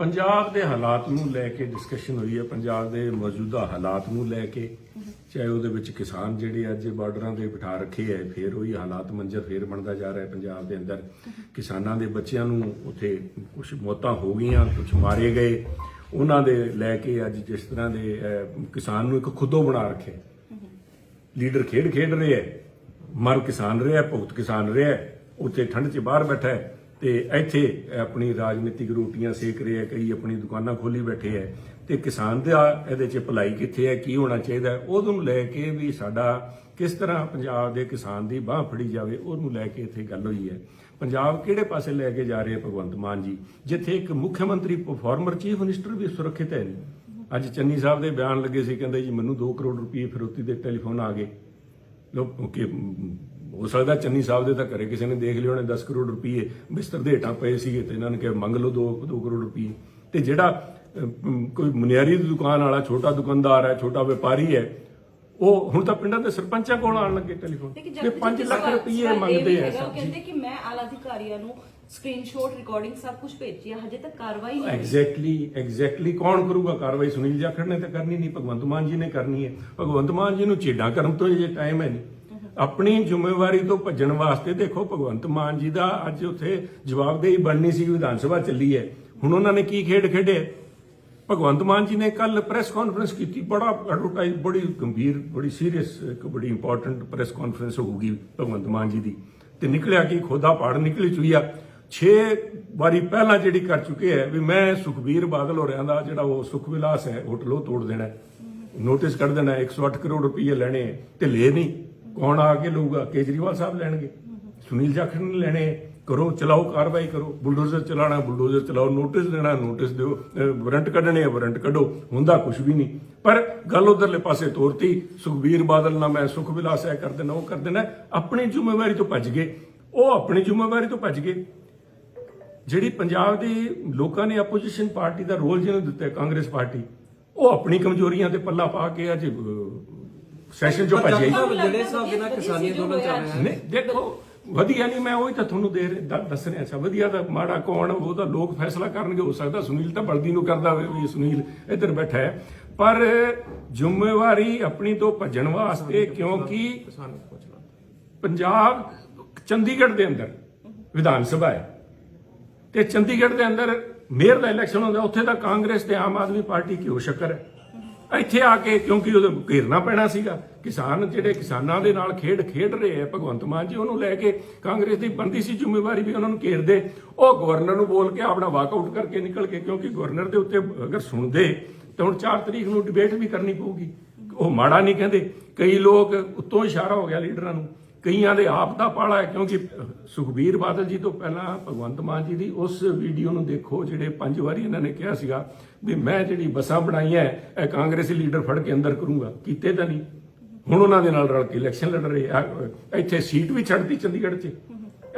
ਪੰਜਾਬ ਦੇ ਹਾਲਾਤ ਨੂੰ ਲੈ ਕੇ ਡਿਸਕਸ਼ਨ ਹੋਈ ਹੈ। ਪੰਜਾਬ ਦੇ ਮੌਜੂਦਾ ਹਾਲਾਤ ਨੂੰ ਲੈ ਕੇ, ਚਾਹੇ ਉਹਦੇ ਵਿੱਚ ਕਿਸਾਨ ਜਿਹੜੇ ਅੱਜ ਬਾਰਡਰਾਂ ਤੇ ਬਿਠਾ ਰੱਖੇ ਹੈ, ਫੇਰ ਉਹੀ ਹਾਲਾਤ ਮੰਜ਼ਰ ਫੇਰ ਬਣਦਾ ਜਾ ਰਿਹਾ ਪੰਜਾਬ ਦੇ ਅੰਦਰ। ਕਿਸਾਨਾਂ ਦੇ ਬੱਚਿਆਂ ਨੂੰ ਉੱਥੇ ਕੁਝ ਮੌਤਾਂ ਹੋ ਗਈਆਂ ਕੁਝ ਮਾਰੇ ਗਏ। ਉਹਨਾਂ ਦੇ ਲੈ ਕੇ ਅੱਜ ਜਿਸ ਤਰ੍ਹਾਂ ਦੇ ਕਿਸਾਨ ਨੂੰ ਇੱਕ ਖੁੱਦੋ ਬਣਾ ਰੱਖਿਆ। ਲੀਡਰ ਖੇਡ ਖੇਡ ਰਿਹਾ ਹੈ, ਮਰ ਕਿਸਾਨ ਰਿਹਾ ਭੁਗਤ ਕਿਸਾਨ ਰਿਹਾ ਉੱਥੇ ਠੰਡ 'ਚ ਬਾਹਰ ਬੈਠਾ ਹੈ। ਤੇ ਇੱਥੇ ਆਪਣੀ ਰਾਜਨੀਤਿਕ ਰੋਟੀਆਂ ਸੇਕ ਰਹੇ ਰਿਹਾ ਕਈ ਆਪਣੀ ਦੁਕਾਨਾਂ ਖੋਲੀ ਬੈਠੇ ਹੈ ਤੇ ਕਿਸਾਨ ਦਾ ਇਹਦੇ 'ਚ ਭਲਾਈ ਕਿੱਥੇ ਹੈ ਕੀ ਹੋਣਾ ਚਾਹੀਦਾ? ਉਹਨੂੰ ਲੈ ਕੇ ਵੀ ਸਾਡਾ ਕਿਸ ਤਰ੍ਹਾਂ ਪੰਜਾਬ ਦੇ ਕਿਸਾਨ ਦੀ ਬਾਹ ਫੜੀ ਜਾਵੇ, ਉਹਨੂੰ ਲੈ ਕੇ ਇੱਥੇ ਗੱਲ ਹੋਈ ਹੈ। ਪੰਜਾਬ ਕਿਹੜੇ ਪਾਸੇ ਲੈ ਕੇ ਜਾ ਰਹੇ ਭਗਵੰਤ ਮਾਨ ਜੀ? ਜਿੱਥੇ ਇੱਕ ਮੁੱਖ ਮੰਤਰੀ ਫਾਰਮਰ ਚੀਫ ਮਿਨਿਸਟਰ ਵੀ ਸੁਰੱਖਿਅਤ ਹੈ ਨਹੀਂ। ਅੱਜ ਚੰਨੀ ਸਾਹਿਬ ਦੇ ਬਿਆਨ ਲੱਗੇ ਸੀ, ਕਹਿੰਦੇ ਜੀ, ਮੈਨੂੰ 2 ਕਰੋੜ ਰੁਪਏ ਫਿਰੋਤੀ ਦੇ ਟੈਲੀਫੋਨ ਆ ਗਏ। ਲੋਕ ਕਿ ਹੋ ਸਕਦਾ ਚੰਨੀ ਸਾਹਿਬ ਦੇ ਤਾਂ ਘਰੇ ਕਿਸੇ ਨੇ ਦੇਖ ਲਿਆ ਹੋਣੇ 10 ਕਰੋੜ ਰੁਪਏ ਬਿਸਤਰ ਦੇ ਹੇਠਾਂ ਪਏ ਸੀਗੇ ਤੇ ਇਹਨਾਂ ਨੇ ਕਿਹਾ ਮੰਗ ਲਓ 2 2 ਕਰੋੜ ਰੁਪਏ ਤੇ ਜਿਹੜਾ ਕੋਈ ਮੁਨਿਆਰੀ ਦੀ ਦੁਕਾਨ ਵਾਲਾ ਛੋਟਾ ਦੁਕਾਨਦਾਰ ਹੈ ਛੋਟਾ ਵਪਾਰੀ ਹੈ ਉਹ ਹੁਣ ਤਾਂ ਪਿੰਡਾਂ ਦੇ ਸਰਪੰਚਾਂ ਕੋਲ ਆਉਣ ਲੱਗੇ ਟੈਲੀਫੋਨ। ਤੇ ਜਦ 5 ਲੱਖ ਰੁਪਏ ਇਹ ਮੰਗਦੇ ਆ ਹੈਗਾ, ਉਹ ਕਹਿੰਦੇ ਕਿ ਮੈਂ ਆਲਾ ਅਧਿਕਾਰੀਆਂ ਨੂੰ ਸਕਰੀਨਸ਼ਾਟ ਰਿਕਾਰਡਿੰਗ ਸਭ ਕੁਝ ਭੇਜੀ ਹੈ ਹਜੇ ਤੱਕ ਕਾਰਵਾਈ ਨਹੀਂ ਐਗਜ਼ੈਕਟਲੀ ਐਗਜ਼ੈਕਟਲੀ ਕੌਣ ਕਰੂਗਾ ਕਾਰਵਾਈ? ਸੁਨੀਲ ਜਾਖੜ ਨੇ ਤਾਂ ਕਰਨੀ ਨਹੀਂ ਭਗਵੰਤ ਮਾਨ ਜੀ ਨੇ ਕਰਨੀ ਹੈ। ਭਗਵੰਤ ਮਾਨ ਜੀ ਨੂੰ ਛੇਡਾਂ ਕਰਨ ਤੋਂ ਜੇ ਟਾਈਮ ਹੈ ਨਹੀਂ। ਆਪਣੀ ਜ਼ਿੰਮੇਵਾਰੀ ਤੋਂ ਭੱਜਣ ਵਾਸਤੇ ਦੇਖੋ ਭਗਵੰਤ ਮਾਨ ਜੀ ਦਾ ਅੱਜ ਉੱਥੇ ਜਵਾਬਦੇਹੀ ਬਣਨੀ ਸੀ ਵਿਧਾਨ ਸਭਾ ਚੱਲੀ ਹੈ। ਹੁਣ ਉਹਨਾਂ ਨੇ ਕੀ ਖੇਡ ਖੇਡੇ? ਭਗਵੰਤ ਮਾਨ ਜੀ ਨੇ ਕੱਲ ਪ੍ਰੈਸ ਕਾਨਫਰੰਸ ਕੀਤੀ। ਬੜਾ ਐਡਵਰਟਾਈਜ਼ ਬੜੀ ਗੰਭੀਰ ਬੜੀ ਸੀਰੀਅਸ ਇੱਕ ਬੜੀ ਇੰਪੋਰਟੈਂਟ ਪ੍ਰੈਸ ਕਾਨਫਰੰਸ ਹੋਊਗੀ ਭਗਵੰਤ ਮਾਨ ਜੀ ਦੀ। ਤੇ ਨਿਕਲਿਆ ਕਿ? ਖੋਦਾ ਪਾੜ ਨਿਕਲੀ ਚੁਈਆ ਆ। 6 ਵਾਰੀ ਪਹਿਲਾਂ ਜਿਹੜੀ ਕਰ ਚੁੱਕੇ ਹੈ ਵੀ ਮੈਂ ਸੁਖਬੀਰ ਬਾਦਲ ਹੋਰਿਆਂ ਦਾ ਜਿਹੜਾ ਉਹ ਸੁਖ ਵਿਲਾਸ ਹੈ ਹੋਟਲ ਉਹ ਤੋੜ ਦੇਣਾ ਨੋਟਿਸ ਕੱਢ ਦੇਣਾ ਹੈ, 108 ਕਰੋੜ ਰੁਪਏ ਲੈਣੇ ਹੈ, ਤੇ ਲੈ ਨਹੀਂ। ਕੌਣ ਆ ਕੇ ਲਊਗਾ ਕੇਜਰੀਵਾਲ ਸਾਹਿਬ ਲੈਣਗੇ। ਸੁਨੀਲ ਜਾਖੜ ਨੇ ਲੈਣੇ, ਕਰੋ, ਚਲਾਓ, ਕਾਰਵਾਈ ਕਰੋ। ਬੁਲਡੋਜ਼ਰ ਚਲਾਣਾ, ਬੁਲਡੋਜ਼ਰ ਚਲਾਓ, ਨੋਟਿਸ ਦੇਣਾ, ਨੋਟਿਸ ਦਿਓ ਵਾਰੰਟ ਕੱਢਣੇ ਆ, ਵਾਰੰਟ ਕੱਢੋ ਹੁੰਦਾ ਕੁਝ ਵੀ ਨਹੀਂ। ਪਰ ਗੱਲ ਉਧਰਲੇ ਪਾਸੇ ਤੋਰਤੀ, ਸੁਖਬੀਰ ਬਾਦਲ ਨਾਲ ਮੈਂ ਸੁਖ ਵਿਲਾਸ ਹੈ ਕਰ ਦੇਣਾ, ਉਹ ਕਰ ਦੇਣਾ, ਆਪਣੀ ਜ਼ਿੰਮੇਵਾਰੀ ਤੋਂ ਭੱਜ ਗਏ। ਉਹ ਆਪਣੀ ਜ਼ਿੰਮੇਵਾਰੀ ਤੋਂ ਭੱਜ ਗਏ। ਜਿਹੜੀ ਪੰਜਾਬ ਦੇ ਲੋਕਾਂ ਨੇ ਆਪੋਜੀਸ਼ਨ ਪਾਰਟੀ ਦਾ ਰੋਲ ਜਿਹਨੂੰ ਦਿੱਤਾ, ਕਾਂਗਰਸ ਪਾਰਟੀ, ਉਹ ਆਪਣੀ ਕਮਜ਼ੋਰੀਆਂ ਤੇ ਪੱਲਾ ਪਾ ਕੇ ਅੱਜ ਸੈਸ਼ਨ ਚੋਂ ਭੱਜ ਜਿਹੜੇ ਹਿਸਾਬ ਦੇ ਨਾਲ ਕਿਸਾਨੀ ਸੀ ਜੋ ਅੰਦੋਲਨ ਚੱਲ ਰਿਹਾ ਹੈ। ਨਹੀਂ ਦੇਖੋ ਵਧੀਆ ਨਹੀਂ ਮੈਂ ਉਹੀ ਤਾਂ ਤੁਹਾਨੂੰ ਦੇ ਰਿਹਾ- ਦ- ਦੱਸ ਰਿਹਾ ਅੱਛਾ ਵਧੀਆ ਦਾ ਮਾੜਾ ਕੌਣ ਉਹ ਤਾਂ ਲੋਕ ਫੈਸਲਾ ਕਰਨਗੇ ਹੋ ਸਕਦਾ ਸੁਨੀਲ ਤਾਂ ਬਲਦੀ ਨੂੰ ਕਰਦਾ ਹੋਵੇ ਵੀ ਸੁਨੀਲ ਇੱਧਰ ਬੈਠਾ ਹੈ। ਪਰ ਜ਼ਿੰਮੇਵਾਰੀ ਆਪਣੀ ਤੋਂ ਭੱਜਣ ਵਾਸਤੇ ਕਿਉਂਕਿ ਕਿਸਾਨ ਪੰਜਾਬ ਚੰਡੀਗੜ੍ਹ ਦੇ ਅੰਦਰ ਵਿਧਾਨ ਸਭਾ ਹੈ। ਤੇ ਚੰਡੀਗੜ੍ਹ ਦੇ ਅੰਦਰ ਮੇਅਰ ਦਾ ਇਲੈਕਸ਼ਨ ਹੁੰਦਾ ਉੱਥੇ ਤਾਂ ਕਾਂਗਰਸ ਤੇ ਆਮ ਆਦਮੀ ਪਾਰਟੀ ਕਿਉਂ ਸ਼ੱਕਰ ਹੈ? ਇੱਥੇ ਆ ਕੇ ਕਿਉਂਕਿ ਉਹ ਘੇਰਨਾ ਪੈਣਾ ਸੀਗਾ। ਕਿਸਾਨ ਜਿਹੜੇ ਕਿਸਾਨਾਂ ਦੇ ਨਾਲ ਖੇਡ ਖੇਡ ਰਹੇ ਆ, ਭਗਵੰਤ ਮਾਨ ਜੀ ਉਹਨੂੰ ਲੈ ਕੇ ਕਾਂਗਰਸ ਦੀ ਬੰਦੀ ਸੀ ਜ਼ਿੰਮੇਵਾਰੀ ਵੀ ਉਹਨਾਂ ਨੂੰ ਘੇਰਦੇ। ਉਹ ਗਵਰਨਰ ਨੂੰ ਬੋਲ ਕੇ ਆਪਣਾ ਵਾਕਆਊਟ ਕਰਕੇ ਨਿਕਲ ਕੇ ਕਿਉਂਕਿ ਗਵਰਨਰ ਦੇ ਉੱਤੇ ਅਗਰ ਸੁਣਦੇ, ਤਾਂ ਹੁਣ 4 ਤਰੀਕ ਨੂੰ ਡਿਬੇਟ ਵੀ ਕਰਨੀ ਪਊਗੀ। ਉਹ ਮਾੜਾ ਨਹੀਂ ਕਹਿੰਦੇ। ਕਈ ਲੋਕ ਉੱਤੋਂ ਇਸ਼ਾਰਾ ਹੋ ਗਿਆ ਲੀਡਰਾਂ ਨੂੰ। ਕਈਆਂ ਦੇ ਆਪ ਦਾ ਪਾਲਾ ਹੈ, ਕਿਉਂਕਿ ਸੁਖਬੀਰ ਬਾਦਲ ਜੀ ਤੋਂ ਪਹਿਲਾਂ ਭਗਵੰਤ ਮਾਨ ਜੀ ਦੀ ਉਸ ਵੀਡੀਓ ਨੂੰ ਦੇਖੋ, ਜਿਹੜੇ ਪੰਜ ਵਾਰੀ ਇਹਨਾਂ ਨੇ ਕਿਹਾ ਸੀਗਾ ਵੀ ਮੈਂ ਜਿਹੜੀ ਬੱਸਾਂ ਬਣਾਈਆਂ, ਇਹ ਕਾਂਗਰਸੀ ਲੀਡਰ ਫੜ ਕੇ ਅੰਦਰ ਕਰੂੰਗਾ। ਕੀਤੇ ਤਾਂ ਨਹੀਂ। ਹੁਣ ਉਹਨਾਂ ਦੇ ਨਾਲ ਰਲ ਕੇ ਇਲੈਕਸ਼ਨ ਲੜ ਰਹੇ ਆ। ਇੱਥੇ ਸੀਟ ਵੀ ਛੱਡਦੀ ਚੰਡੀਗੜ੍ਹ 'ਚ।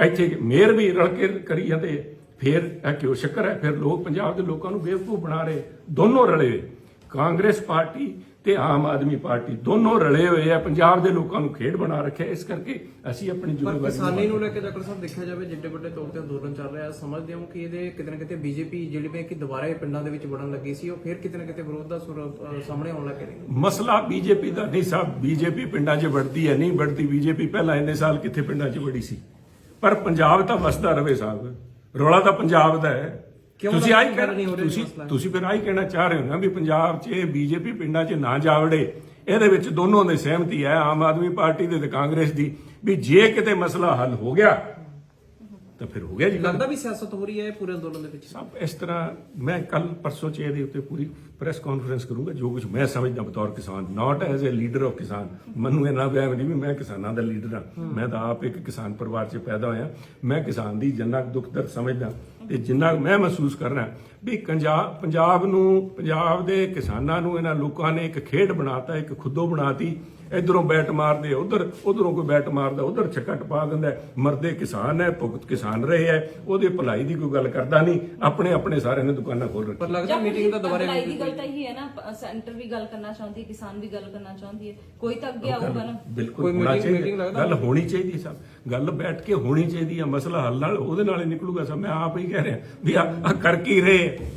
ਇੱਥੇ ਮੇਅਰ ਵੀ ਰਲ ਕੇ ਕਰੀ ਜਾਂਦੇ ਫਿਰ ਇਹ ਕਿਉਂ ਸ਼ੱਕਰ ਹੈ? ਫਿਰ ਲੋਕ ਪੰਜਾਬ ਦੇ ਲੋਕਾਂ ਨੂੰ ਬੇਵਕੂਫ ਬਣਾ ਰਹੇ। ਦੋਨੋਂ ਰਲੇ। ਕਾਂਗਰਸ ਪਾਰਟੀ ਤੇ ਆਮ ਆਦਮੀ ਪਾਰਟੀ ਦੋਨੋਂ ਰਲੇ ਹੋਏ ਆ ਪੰਜਾਬ ਦੇ ਲੋਕਾਂ ਨੂੰ ਖੇਡ ਬਣਾ ਰੱਖਿਆ ਇਸ ਕਰਕੇ ਅਸੀਂ ਆਪਣੀ ਪਰ ਜ਼ਿੰਮੇਵਾਰੀ ਕਿਸਾਨੀ ਨੂੰ ਲੈ ਕੇ ਜਾਕਰ ਸਾਹਿਬ ਦੇਖਿਆ ਜਾਵੇ ਜਿੱਡੇ ਵੱਡੇ ਤੌਰ ਤੇ ਅੰਦੋਲਨ ਚੱਲ ਰਿਹਾ ਸਮਝਦੇ ਹਾਂ ਕਿ ਇਹਦੇ ਕਿਤੇ ਨਾ ਕਿਤੇ ਬੀਜੇਪੀ ਜਿਹੜੀ ਵੀ ਕਿ ਦੁਬਾਰਾ ਇਹ ਪਿੰਡਾਂ ਦੇ ਵਿੱਚ ਵੜਨ ਲੱਗੀ ਸੀ ਉਹ ਫਿਰ ਕਿਤੇ ਨਾ ਕਿਤੇ ਵਿਰੋਧ ਦਾ ਸੁਰ ਅ, ਸਾਹਮਣੇ ਆਉਣ ਲੱਗ ਗਿਆ ਮਸਲਾ ਬੀਜੇਪੀ ਦਾ ਨਹੀਂ ਸਾਹਿਬ ਬੀਜੇਪੀ ਪਿੰਡਾਂ 'ਚ ਵੜਦੀ ਹੈ ਨਹੀਂ ਵੜਦੀ ਬੀਜੇਪੀ ਪਹਿਲਾਂ ਇੰਨੇ ਸਾਲ ਕਿੱਥੇ ਪਿੰਡਾਂ 'ਚ ਵੜੀ ਸੀ? ਪਰ ਪੰਜਾਬ ਤਾਂ ਵਸਦਾ ਰਵੇ ਸਾਹਿਬ ਰੌਲਾ ਤਾਂ ਪੰਜਾਬ ਦਾ ਹੈ। ਕਿਉਂ ਤੁਸੀਂ ਆਈ ਗੱਲ ਨਹੀਂ ਹੋ ਰਹੀ ਤੁਸੀਂ? ਤੁਸੀਂ ਫਿਰ ਆਈ ਕਹਿਣਾ ਚਾਹ ਰਹੇ ਹੋ ਨਾ ਵੀ ਪੰਜਾਬ 'ਚ ਬੀਜੇਪੀ ਪਿੰਡਾਂ 'ਚ ਨਾ ਜਾਵੜੇ। ਇਹਦੇ ਵਿੱਚ ਦੋਨੋਂ ਦੀ ਸਹਿਮਤੀ ਹੈ ਆਮ ਆਦਮੀ ਪਾਰਟੀ ਦੇ ਤੇ ਕਾਂਗਰਸ ਦੀ ਵੀ ਜੇ ਕਿਤੇ ਮਸਲਾ ਹੱਲ ਹੋ ਗਿਆ ਤਾਂ ਫਿਰ ਹੋ ਗਿਆ ਜੀ। ਲੱਗਦਾ ਵੀ ਸਿਆਸਤ ਹੋ ਰਹੀ ਹੈ ਪੂਰੇ ਅੰਦੋਲਨ ਦੇ ਵਿੱਚ। ਸਭ ਇਸ ਤਰ੍ਹਾਂ ਮੈਂ ਕੱਲ ਪਰਸੋਂ ਚ ਇਹਦੇ ਉੱਤੇ ਪੂਰੀ ਪ੍ਰੈਸ ਕਾਨਫਰੰਸ ਕਰੂੰਗਾ ਜੋ ਕੁਝ ਮੈਂ ਸਮਝਦਾ ਬਤੌਰ ਕਿਸਾਨ not as a leader of ਕਿਸਾਨ। ਮੈਨੂੰ ਇਹ ਨਾ ਵਹਿਮ ਨਹੀਂ ਵੀ ਮੈਂ ਕਿਸਾਨਾਂ ਦਾ ਲੀਡਰ ਹਾਂ। ਮੈਂ ਤਾਂ ਆਪ ਇੱਕ ਕਿਸਾਨ ਪਰਿਵਾਰ 'ਚ ਪੈਦਾ ਹੋਇਆ। ਮੈਂ ਕਿਸਾਨ ਦੀ ਜਿੰਨਾ ਕੁ ਦੁੱਖ ਦਰਦ ਸਮਝਦਾ। ਤੇ ਜਿੰਨਾ ਮੈਂ ਮਹਿਸੂਸ ਕਰਨਾ ਵੀ ਪੰਜਾਬ ਪੰਜਾਬ ਨੂੰ ਪੰਜਾਬ ਦੇ ਕਿਸਾਨਾਂ ਨੂੰ ਇਹਨਾਂ ਲੋਕਾਂ ਨੇ ਇੱਕ ਖੇਡ ਬਣਾਤਾ ਇੱਕ ਖੁੱਦੋ ਬਣਾਤੀ। ਇਧਰੋਂ ਬੈਟ ਮਾਰਦੇ ਉਧਰ ਉਧਰੋਂ ਕੋਈ ਬੈਟ ਮਾਰਦਾ ਉਧਰ ਛੱਕਾ ਟਪਾ ਦਿੰਦਾ ਹੈ। ਮਰਦੇ ਕਿਸਾਨ ਹੈ ਭੁਗਤ ਕਿਸਾਨ ਰਹੇ ਹੈ ਉਹਦੇ ਭਲਾਈ ਦੀ ਕੋਈ ਗੱਲ ਕਰਦਾ ਨਹੀਂ ਆਪਣੇ ਆਪਣੇ ਸਾਰਿਆਂ ਨੇ ਦੁਕਾਨਾਂ ਖੋਲ ਰੱਖੀਆਂ। ਪਰ ਲੱਗਦਾ ਮੀਟਿੰਗ ਦਾ ਦੁਬਾਰਾ ਭਲਾਈ ਦੀ ਗੱਲ ਤਾਂ ਇਹੀ ਹੈ ਨਾ ਸੈਂਟਰ ਵੀ ਗੱਲ ਕਰਨਾ ਚਾਹੁੰਦੀ ਹੈ ਕਿਸਾਨ ਵੀ ਗੱਲ ਕਰਨਾ ਚਾਹੁੰਦੀ ਹੈ। ਕੋਈ ਤਾਂ ਅੱਗੇ ਆਊਗਾ ਨਾ। ਬਿਲਕੁਲ ਕੋਈ ਹੋਣਾ ਚਾਹੀਦਾ। ਲੱਗਦਾ? ਗੱਲ ਹੋਣੀ ਚਾਹੀਦੀ ਸਭ। ਗੱਲ ਬੈਠ ਕੇ ਹੋਣੀ ਚਾਹੀਦੀ ਹੈ ਮਸਲਾ ਹੱਲ ਨਾਲ ਉਹਦੇ ਨਾਲ ਹੀ ਨਿਕਲੂਗਾ ਸਭ। ਮੈਂ ਆਪ ਹੀ ਕਹਿ ਰਿਹਾ ਵੀ ਆ ਕਰ ਕੀ ਰਹੇ।